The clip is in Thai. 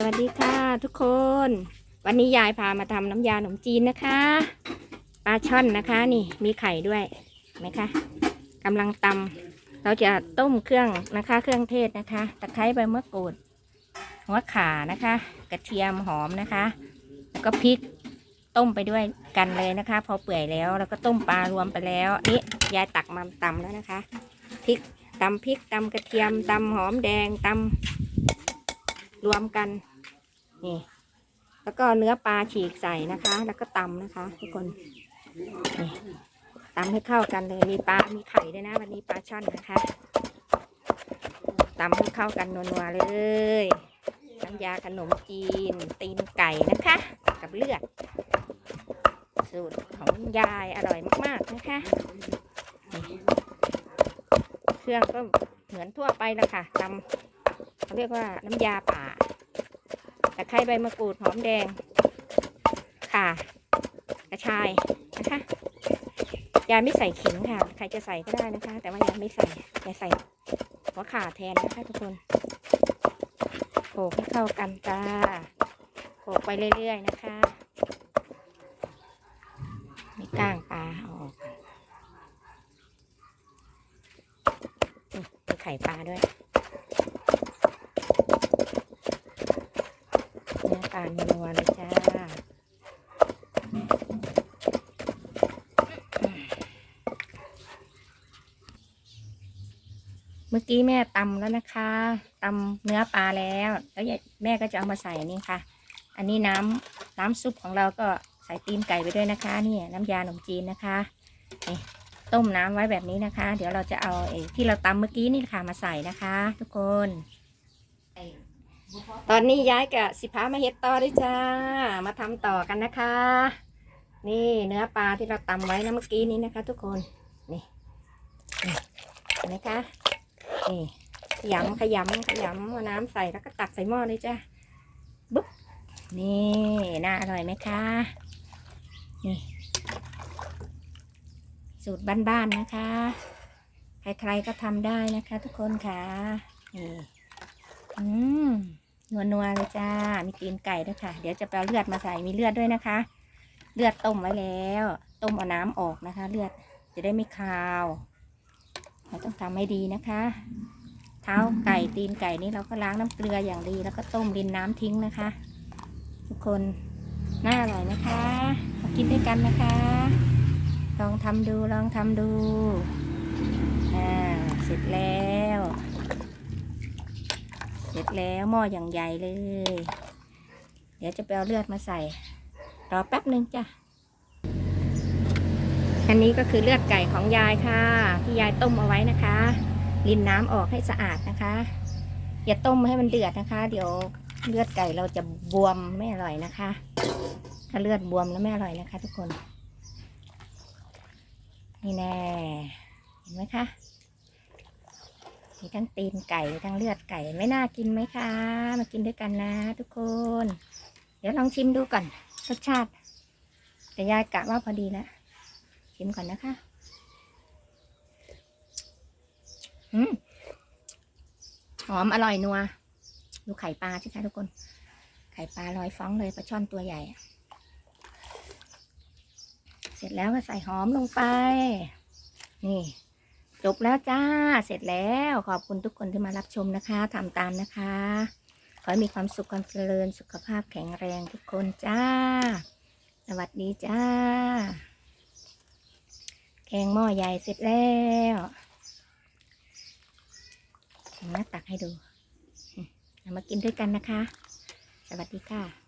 สวัสดีค่ะทุกคน วันนี้ยายพามาทำน้ำยาขนมจีนนะคะปลาช่อนนะคะนี่มีไข่ด้วยไหมคะกำลังตำเราจะต้มเครื่องนะคะ เครื่องเทศนะคะตะไคร้ใบมะกรูดหัวข่านะคะ กระเทียมหอมนะคะ แล้วก็พริกต้มไปด้วยกันเลยนะคะ พอเปื่อยแล้วแล้วก็ต้มปลารวมไปแล้วนี่ยายตักมาตำแล้วนะคะพริกตำพริกตำกระเทียมตำหอมแดงตำรวมกัน นี่ แล้วก็เนื้อปลาฉีกใส่นะคะ แล้วก็ตำนะคะ ทุกคนนี่ตำให้เข้ากันเลย มีปลา มีไข่ด้วยนะ วันนี้ปลาช่อนนะคะตำให้เข้ากันนัวๆเลยน้ำยาขนมจีน ตีนไก่นะคะ กับเลือด สูตรของยายอร่อยมากๆนะคะนี่เครื่องก็เหมือนทั่วไปแล้วค่ะตำเขาเรียกว่าน้ำยาป่า ตะไคร้ใบมะกรูดหอมแดง ค่ะ กระชายนะคะยายไม่ใส่ขิงค่ะ ใครจะใส่ก็ได้นะคะ แต่ว่ายายไม่ใส่ยายใส่หัวข่าแทนนะคะทุกคนโขกให้เข้ากันจ้าโขกไปเรื่อย ๆ นะคะมีก้างปลาเอาออกมีไข่ปลาด้วย เนื้อปลานัวๆเลยจ้าเมื่อกี้แม่ตำแล้วนะคะตำเนื้อปลาแล้วแล้วแม่ก็จะเอามาใส่นี่ค่ะ อันนี้น้ำน้ำซุปของเราก็ใส่ตีนไก่ไปด้วยนะคะนี่น้ำยาขนมจีนนะคะนี่ต้มน้ำไว้แบบนี้นะคะ เดี๋ยวเราจะเอาไอ้ที่เราตำเมื่อกี้นี่ค่ะมาใส่นะคะ ทุกคน ตอนนี้ย้ายกับสิพามาเฮ็ดต่อด้วยจ้า มาทำต่อกันนะคะ นี่เนื้อปลาที่เราตำไว้นะเมื่อกี้นี้นะคะ ทุกคนนี่นี่เห็นไหมคะนี่ขยำขยำขยำเอาน้ำใส่แล้วก็ตักใส่หม้อเลยจ้าบุ๊บนี่น่าอร่อยไหมคะนี่ สูตรบ้านๆนะคะ ใครๆก็ทำได้นะคะ ทุกคนค่ะนี่อืม นัวนัวเลยจ้า มีตีนไก่ด้วยค่ะ เดี๋ยวจะไปเอาเลือดมาใส่ มีเลือดด้วยนะคะ เลือดต้มไว้แล้ว ต้มเอาน้ำออกนะคะ เลือดจะได้ไม่คาว เราต้องทำให้ดีนะคะ เท้าไก่ตีนไก่นี่เราก็ล้างน้ำเกลืออย่างดี แล้วก็ต้มรินน้ำทิ้งนะคะ ทุกคนน่าอร่อยนะคะมากินด้วยกันนะคะ ลองทำดูลองทำดู อ่า เสร็จแล้ว ร็จแล้วหม้ออย่างใหญ่เลย เดี๋ยวจะไปเอาเลือดมาใส่ รอแป๊บหนึ่งจ้ะ อันนี้ก็คือเลือดไก่ของยายค่ะที่ยายต้มเอาไว้นะคะ รินน้ำออกให้สะอาดนะคะ อย่าต้มให้มันเดือดนะคะ เดี๋ยวเลือดไก่เราจะบวมไม่อร่อยนะคะ ถ้าเลือดบวมแล้วไม่อร่อยนะคะ ทุกคน นี่แน่ เห็นไหมคะ มีทั้งตีนไก่มีทั้งเลือดไก่ไม่น่ากินไหมคะ มากินด้วยกันนะ ทุกคน เดี๋ยวลองชิมดูก่อนรสชาติ แต่ยายกะว่าพอดีแล้วชิมก่อนนะคะอืมหอมอร่อยนัวดูไข่ปลาสิคะทุกคน ไข่ปลาลอยฟ้องเลยปลาช่อนตัวใหญ่ เสร็จแล้วก็ใส่หอมลงไป นี่ จบแล้วจ้า เสร็จแล้ว ขอบคุณทุกคนที่มารับชมนะคะทำตามนะคะ ขอให้มีความสุขความเจริญสุขภาพแข็งแรงทุกคนจ้า สวัสดีจ้า แกงหม้อใหญ่เสร็จแล้วมาตักให้ดู มากินด้วยกันนะคะ สวัสดีค่ะ